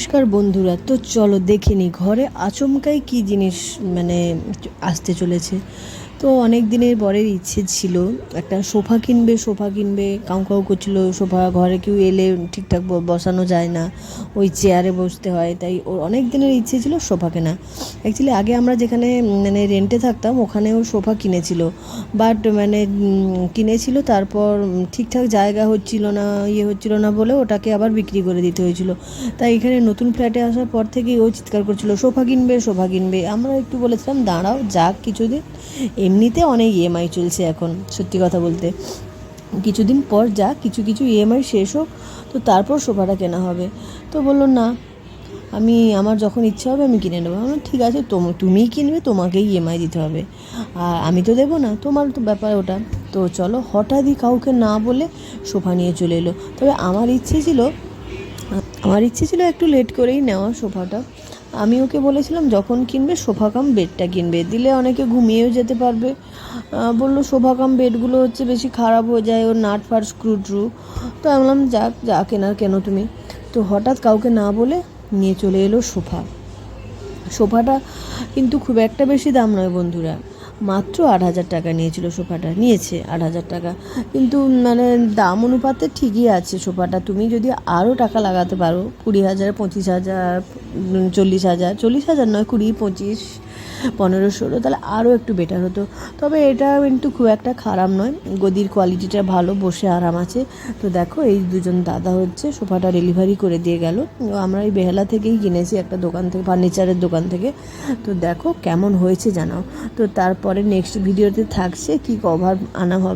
নমস্কার বন্ধুরা তো চলো দেখিনি ঘরে আচমকাই কি জিনিস মানে আসতে চলেছে। তো অনেক দিনের পরের ইচ্ছে ছিল। একটা সোফা কিনবে সোফা কিনবে, কাউ কাউ করছিল সোফা, ঘরে কেউ এলে ঠিকঠাক বসানো যায় না, ওই চেয়ারে বসতে হয়, তাই ওর অনেক দিনের ইচ্ছে ছিল সোফা কেনা। অ্যাকচুয়ালি আগে আমরা যেখানে মানে রেন্টে থাকতাম, ওখানেও সোফা কিনেছিল। বাট মানে কিনেছিল, তারপর ঠিকঠাক জায়গা হচ্ছিল না ইয়ে হচ্ছিল না বলে ওটাকে আবার বিক্রি করে দিতে হয়েছিল। তাই এখানে নতুন ফ্ল্যাটে আসার পর থেকেই ও চিৎকার করছিল, সোফা কিনবে সোফা কিনবে। আমরা একটু বলেছিলাম, দাঁড়াও, যাক কিছুদিন। এমনিতে অনেক ইএমআই চলছে এখন সত্যি কথা বলতে। কিছুদিন পর যা কিছু কিছু ইএমআই শেষ হোক তো তারপর সোফাটা কেনা হবে। তো বলল না আমি আমার যখন ইচ্ছা হবে আমি কিনে নেব। আমি বললাম, ঠিক আছে তোম- তুমিই কিনবে তোমাকেই ইএমআই দিতে হবে। আর আমি তো দেবো না তোমার তো ব্যাপার ওটা। তো চলো হঠাৎই কাউকে না বলে সোফা নিয়ে চলে এলো। তবে আমার ইচ্ছে ছিল আমার ইচ্ছে ছিল একটু লেট করেই নেওয়া সোফাটা। আমি ওকে বলেছিলাম, যখন কিনবে সোফা কাম বেডটা কিনবে। দিলে অনেকে ঘুমিয়েও যেতে পারবে। বলল সোফা কাম বেডগুলো হচ্ছে বেশি খারাপ হয়ে যায়, ওর নাট ফাট স্ক্রু ট্রু তো আমি বললাম, যাক, যা কেনার কেন তুমি? তো হঠাৎ কাউকে না বলে নিয়ে চলে এলো সোফা। সোফাটা কিন্তু খুব একটা বেশি দাম নয় বন্ধুরা। মাত্র আট হাজার টাকা নিয়েছিল সোফাটা। নিয়েছে আট হাজার টাকা। কিন্তু মানে দাম অনুপাতে ঠিকই আছে সোফাটা। তুমি যদি আরও টাকা লাগাতে পারো, কুড়ি হাজার, পঁচিশ হাজার চল্লিশ হাজার। চল্লিশ হাজার নয়, কুড়ি, পঁচিশ, পনেরো, ষোলো, তাহলে আরও একটু বেটার হতো। তবে এটা কিন্তু খুব একটা খারাপ নয়। গদির কোয়ালিটিটা ভালো, বসে আরাম আছে। তো দেখো, এই দুজন দাদা হচ্ছে, সোফাটা ডেলিভারি করে দিয়ে গেল। আমরা এই বেহালা থেকেই কিনেছি একটা দোকান থেকে ফার্নিচারের দোকান থেকে। তো দেখো কেমন হয়েছে জানাও। তো তারপরে নেক্সট ভিডিওতে থাকছে কি কভার আনা হবে।